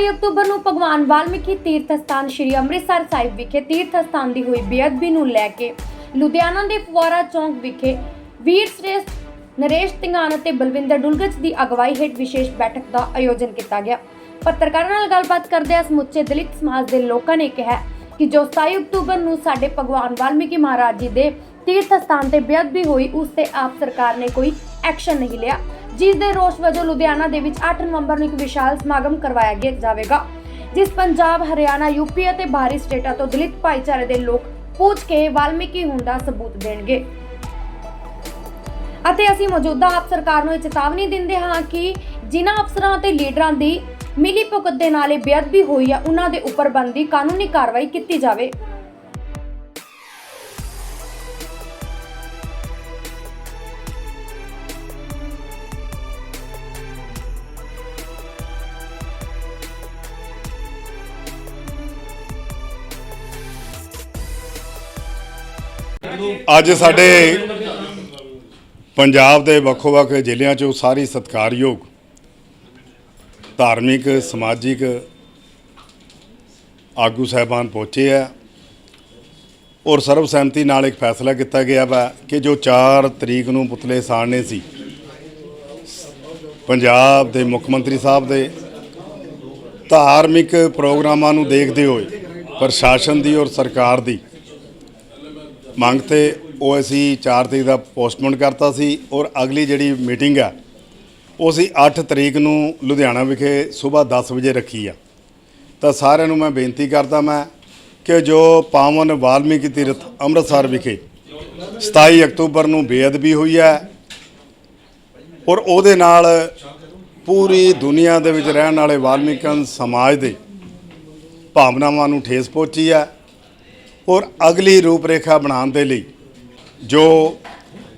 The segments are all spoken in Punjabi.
27 ਅਕਤੂਬਰ ਨੂੰ ਭਗਵਾਨ ਵਾਲਮੀਕੀ ਤੀਰਥ ਸਥਾਨ ਸ੍ਰੀ ਅੰਮ੍ਰਿਤਸਰ ਸਾਹਿਬ ਵਿਖੇ ਤੀਰਥ ਸਥਾਨ ਦੀ ਹੋਈ ਬੇਅਦਬੀ ਨੂੰ ਲੈ ਕੇ ਲੁਧਿਆਣਾ ਦੇ ਫੁਆਰਾ ਚੌਂਕ ਵਿਖੇ ਵੀਰ ਸ੍ਰੇਸ਼ਟ ਨਰੇਸ਼ ਤਿੰਗਾਨ ਅਤੇ ਬਲਵਿੰਦਰ ਡੁਲਗਚ ਦੀ ਅਗਵਾਈ ਹੇਠ ਵਿਸ਼ੇਸ਼ ਬੈਠਕ ਦਾ ਆਯੋਜਨ ਕੀਤਾ ਗਿਆ। ਪੱਤਰਕਾਰਾਂ ਨਾਲ ਗੱਲਬਾਤ ਕਰਦਿਆਂ ਸਮੁੱਚੇ ਦਲਿਤ ਸਮਾਜ ਦੇ ਲੋਕਾਂ ਨੇ ਕਿਹਾ ਕਿ ਜੋ 27 ਅਕਤੂਬਰ ਨੂੰ ਸਾਡੇ ਭਗਵਾਨ ਵਾਲਮੀਕੀ ਮਹਾਰਾਜ ਜੀ ਦੇ ਤੀਰਥ ਸਥਾਨ ਤੇ ਬੇਅਦਬੀ ਹੋਈ, ਉਸ ਤੇ ਆਪ ਸਰਕਾਰ ਨੇ ਕੋਈ ਐਕਸ਼ਨ ਨਹੀਂ ਲਿਆ। ਜਿਸ ਦੇ ਰੋਸ ਵਜੋਂ ਲੁਧਿਆਣਾ ਦੇ ਵਿੱਚ 8 ਨਵੰਬਰ ਨੂੰ ਇੱਕ ਵਿਸ਼ਾਲ ਸਮਾਗਮ ਕਰਵਾਇਆ ਗਿਆ ਜਾਵੇਗਾ, ਜਿਸ ਪੰਜਾਬ, ਹਰਿਆਣਾ ਯੂਪੀ ਅਤੇ ਬਾਹਰੀ ਸਟੇਟਾਂ ਤੋਂ ਦਲਿਤ ਭਾਈਚਾਰੇ ਦੇ ਲੋਕ ਪਹੁੰਚ ਕੇ ਵਾਲਮੀਕੀ ਹੋਣ ਸਬੂਤ ਦੇਣਗੇ। ਅਤੇ ਅਸੀਂ ਮੌਜੂਦਾ ਆਪ ਸਰਕਾਰ ਨੂੰ ਇਹ ਚੇਤਾਵਨੀ ਦਿੰਦੇ ਹਾਂ ਕਿ ਜਿਨ੍ਹਾਂ ਅਫਸਰਾਂ ਅਤੇ ਲੀਡਰਾਂ ਦੀ ਮਿਲੀ ਭੁਗਤ ਦੇ ਨਾਲ ਬੇਅਦਬੀ ਹੋਈ ਹੈ ਉਹਨਾਂ ਦੇ ਉੱਪਰ ਬਣਦੀ ਕਾਨੂੰਨੀ ਕਾਰਵਾਈ ਕੀਤੀ ਜਾਵੇ। ਅੱਜ ਸਾਡੇ ਪੰਜਾਬ ਦੇ ਵੱਖੋ-ਵੱਖ ਜ਼ਿਲ੍ਹਿਆਂ 'ਚੋਂ ਸਾਰੀ ਸਤਿਕਾਰਯੋਗ ਧਾਰਮਿਕ, ਸਮਾਜਿਕ ਆਗੂ ਸਾਹਿਬਾਨ ਪਹੁੰਚੇ ਆ ਔਰ ਸਰਬਸੰਮਤੀ ਨਾਲ ਇੱਕ ਫੈਸਲਾ ਕੀਤਾ ਗਿਆ ਵਾ ਕਿ ਜੋ 4 ਤਰੀਕ ਨੂੰ ਪੁਤਲੇ ਸਾੜਨੇ ਸੀ, ਪੰਜਾਬ ਦੇ ਮੁੱਖ ਮੰਤਰੀ ਸਾਹਿਬ ਦੇ ਧਾਰਮਿਕ ਪ੍ਰੋਗਰਾਮਾਂ ਨੂੰ ਦੇਖਦੇ ਹੋਏ ਪ੍ਰਸ਼ਾਸਨ ਦੀ ਔਰ ਸਰਕਾਰ ਦੀ ਮੰਗ ਤੇ ਉਹ ਅਸੀਂ 4 ਤਰੀਕ ਦਾ ਪੋਸਟਪੋਨ ਕਰਤਾ ਸੀ ਔਰ ਅਗਲੀ ਜਿਹੜੀ ਮੀਟਿੰਗ ਆ, ਉਹ ਅਸੀਂ 8 ਤਰੀਕ ਨੂੰ ਲੁਧਿਆਣਾ ਵਿਖੇ ਸਵੇਰ 10 ਵਜੇ ਰੱਖੀ ਆ। ਤਾਂ ਸਾਰਿਆਂ ਨੂੰ ਮੈਂ ਬੇਨਤੀ ਕਰਦਾ ਮੈਂ ਕਿ ਜੋ ਪਾਵਨ ਵਾਲਮੀਕੀ ਤੀਰਥ ਅੰਮ੍ਰਿਤਸਰ ਵਿਖੇ 27 ਅਕਤੂਬਰ ਨੂੰ ਬੇਅਦਬੀ ਹੋਈ ਹੈ ਔਰ ਉਹਦੇ ਨਾਲ ਪੂਰੀ ਦੁਨੀਆ ਦੇ ਵਿੱਚ ਰਹਿਣ ਵਾਲੇ ਵਾਲਮੀਕਨ ਸਮਾਜ ਦੇ ਭਾਵਨਾਵਾਂ ਨੂੰ ਠੇਸ ਪਹੁੰਚੀ ਹੈ। ਔਰ ਅਗਲੀ ਰੂਪਰੇਖਾ ਬਣਾਉਣ ਦੇ ਲਈ ਜੋ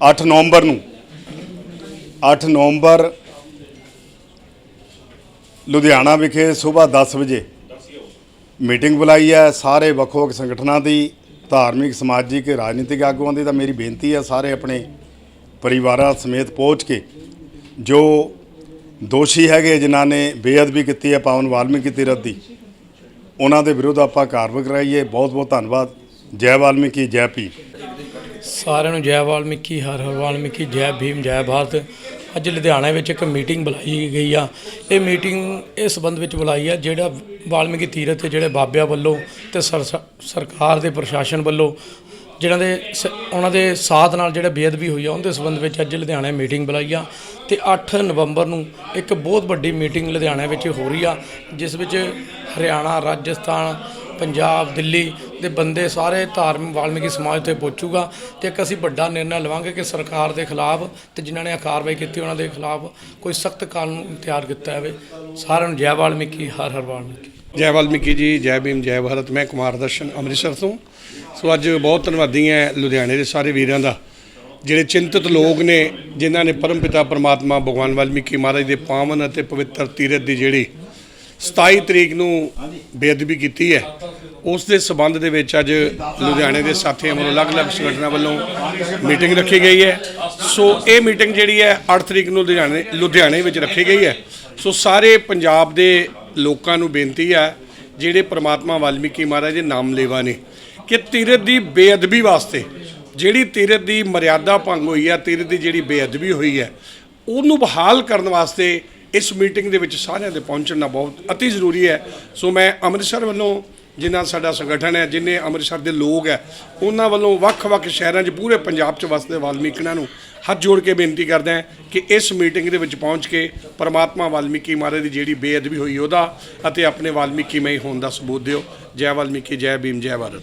8 ਨਵੰਬਰ ਨੂੰ 8 ਨਵੰਬਰ ਲੁਧਿਆਣਾ ਵਿਖੇ ਸਵੇਰ 10 ਵਜੇ ਮੀਟਿੰਗ ਬੁਲਾਈ ਹੈ। ਸਾਰੇ ਵੱਖ-ਵੱਖ ਸੰਗਠਨਾਂ ਦੀ, ਧਾਰਮਿਕ, ਸਮਾਜਿਕ, ਰਾਜਨੀਤਿਕ ਆਗੂਆਂ ਦੀ ਤਾਂ ਮੇਰੀ ਬੇਨਤੀ ਹੈ ਸਾਰੇ ਆਪਣੇ ਪਰਿਵਾਰਾਂ ਸਮੇਤ ਪਹੁੰਚ ਕੇ ਜੋ ਦੋਸ਼ੀ ਹੈਗੇ, ਜਿਨ੍ਹਾਂ ਨੇ ਬੇਅਦਬੀ ਕੀਤੀ ਹੈ, ਪਾਵਨ ਵਾਲਮੀਕੀ ਤੀਰਥ ਦੀ, ਉਹਨਾਂ ਦੇ ਵਿਰੁੱਧ ਆਪਾਂ ਕਾਰਵਾਈ ਕਰਾਈਏ। ਬਹੁਤ ਬਹੁਤ ਧੰਨਵਾਦ। ਜੈ ਵਾਲਮੀਕੀ, ਜੈ ਭੀਮ। ਸਾਰਿਆਂ ਨੂੰ ਜੈ ਵਾਲਮੀਕੀ, ਹਰ ਹਰ ਵਾਲਮੀਕੀ, ਜੈ ਭੀਮ, ਜੈ ਭਾਰਤ। ਅੱਜ ਲੁਧਿਆਣਾ ਵਿੱਚ ਇੱਕ ਮੀਟਿੰਗ ਬੁਲਾਈ ਗਈ ਆ। ਇਹ ਮੀਟਿੰਗ ਇਸ ਸੰਬੰਧ ਵਿੱਚ ਬੁਲਾਈ ਆ, ਜਿਹੜਾ ਵਾਲਮੀਕੀ ਤੀਰਥ ਤੇ ਜਿਹੜੇ ਬਾਬਿਆਂ ਵੱਲੋਂ ਤੇ ਸਰਕਾਰ ਦੇ ਪ੍ਰਸ਼ਾਸਨ ਵੱਲੋਂ ਜਿਹਨਾਂ ਦੇ ਸ- ਉਹਨਾਂ ਦੇ ਸਾਥ ਨਾਲ ਜਿਹੜੇ ਬੇਅਦਬੀ ਹੋਈ ਆ, ਉਹਦੇ ਸੰਬੰਧ ਵਿੱਚ ਅੱਜ ਲੁਧਿਆਣਾ ਮੀਟਿੰਗ ਬੁਲਾਈ ਆ। ਤੇ 8 ਨਵੰਬਰ ਨੂੰ ਇੱਕ ਬਹੁਤ ਵੱਡੀ ਮੀਟਿੰਗ ਲੁਧਿਆਣਾ ਵਿੱਚ ਹੋ ਰਹੀ ਆ, ਜਿਸ ਵਿੱਚ ਹਰਿਆਣਾ, ਰਾਜਸਥਾਨ ਪੰਜਾਬ, ਦਿੱਲੀ ਦੇ ਬੰਦੇ ਸਾਰੇ ਧਾਰਮਿਕ, ਵਾਲਮੀਕੀ ਸਮਾਜ ਤੇ ਪਹੁੰਚੂਗਾ ਤੇ ਇੱਕ ਅਸੀਂ ਵੱਡਾ ਨਿਰਣਾ ਲਵਾਂਗੇ ਕਿ ਸਰਕਾਰ ਦੇ ਖਿਲਾਫ ਤੇ ਜਿਨ੍ਹਾਂ ਨੇ ਕਾਰਵਾਈ ਕੀਤੀ, ਉਹਨਾਂ ਦੇ ਖਿਲਾਫ ਕੋਈ ਸਖਤ ਕਾਨੂੰਨ ਤਿਆਰ ਕੀਤਾ ਜਾਵੇ। ਸਾਰਿਆਂ ਨੂੰ ਜੈ ਵਾਲਮੀਕੀ, ਹਰ ਹਰ ਵਾਲਮੀਕੀ। ਜੈ ਵਾਲਮੀਕੀ ਜੀ, ਜੈ ਭੀਮ, ਜੈ ਭਾਰਤ। ਮੈਂ ਕੁਮਾਰ ਦਰਸ਼ਨ ਅੰਮ੍ਰਿਤਸਰ ਤੋਂ। ਸੋ ਅੱਜ ਬਹੁਤ ਧੰਨਵਾਦੀ ਹਾਂ ਲੁਧਿਆਣੇ ਦੇ ਸਾਰੇ ਵੀਰਾਂ ਦਾ, ਜਿਹੜੇ ਚਿੰਤਤ ਲੋਕ ਨੇ, ਜਿਨ੍ਹਾਂ ਨੇ ਪਰਮਪਿਤਾ ਪਰਮਾਤਮਾ ਭਗਵਾਨ ਵਾਲਮੀਕੀ ਮਹਾਰਾਜ ਦੇ ਪਾਵਨ ਅਤੇ ਪਵਿੱਤਰ ਤੀਰਥ ਦੀ ਜਿਹੜੀ 27 ਤਰੀਕ ਨੂੰ ਬੇਅਦਬੀ ਕੀਤੀ ਹੈ। ਉਸ ਦੇ ਸਬੰਧ ਦੇ ਵਿੱਚ ਅੱਜ ਲੁਧਿਆਣੇ ਦੇ ਸਾਥੀਆਂ ਵੱਲੋਂ ਅਲੱਗ-ਅਲੱਗ ਸੰਗਠਨਾਂ ਵੱਲੋਂ ਮੀਟਿੰਗ ਰੱਖੀ ਗਈ ਹੈ। ਸੋ ਇਹ ਮੀਟਿੰਗ ਜਿਹੜੀ ਹੈ 8 ਤਰੀਕ ਨੂੰ ਲੁਧਿਆਣੇ ਲੁਧਿਆਣੇ ਵਿੱਚ ਰੱਖੀ ਗਈ ਹੈ। ਸੋ ਸਾਰੇ ਪੰਜਾਬ ਦੇ ਲੋਕਾਂ ਨੂੰ ਬੇਨਤੀ ਹੈ ਜਿਹੜੇ ਪ੍ਰਮਾਤਮਾ ਵਾਲਮੀਕੀ ਮਹਾਰਾਜ ਦੇ ਨਾਮ ਲੇਵਾ ਨੇ ਕਿ ਤੀਰਥ ਦੀ ਬੇਅਦਬੀ ਵਾਸਤੇ ਜਿਹੜੀ ਤੀਰਥ ਦੀ ਮਰਿਆਦਾ ਭੰਗ ਹੋਈ ਹੈ ਤੀਰਥ ਦੀ ਜਿਹੜੀ ਬੇਅਦਬੀ ਹੋਈ ਹੈ ਉਹਨੂੰ ਬਹਾਲ ਕਰਨ ਵਾਸਤੇ ਇਸ ਮੀਟਿੰਗ ਦੇ ਵਿੱਚ ਸਾਰਿਆਂ ਦੇ ਪਹੁੰਚਣਾ ਬਹੁਤ ਅਤੀ ਜ਼ਰੂਰੀ ਹੈ। ਸੋ ਮੈਂ ਅੰਮ੍ਰਿਤਸਰ ਵੱਲੋਂ ਜਿਨ੍ਹਾਂ ਸਾਡਾ ਸੰਗਠਨ ਹੈ, ਜਿਨੇ ਅੰਮ੍ਰਿਤਸਰ ਦੇ ਲੋਕ ਹੈ, ਉਹਨਾਂ ਵੱਲੋਂ ਵੱਖ-ਵੱਖ ਸ਼ਹਿਰਾਂ 'ਚ ਪੂਰੇ ਪੰਜਾਬ 'ਚ ਵਸਦੇ ਵਾਲਮੀਕੀਆਂ ਨੂੰ ਹੱਥ ਜੋੜ ਕੇ ਬੇਨਤੀ ਕਰਦਾ ਕਿ ਇਸ ਮੀਟਿੰਗ ਦੇ ਵਿੱਚ ਪਹੁੰਚ ਕੇ ਪਰਮਾਤਮਾ ਵਾਲਮੀਕੀ ਮਹਾਰਾਜ ਦੀ ਜਿਹੜੀ ਬੇਅਦਬੀ ਹੋਈ ਉਹਦਾ ਅਤੇ ਆਪਣੇ ਵਾਲਮੀਕੀ ਮਈ ਹੋਣ ਦਾ ਸਬੂਤ ਦਿਓ। ਜੈ ਵਾਲਮੀਕੀ, ਜੈ ਭੀਮ, ਜੈ ਭਾਰਤ।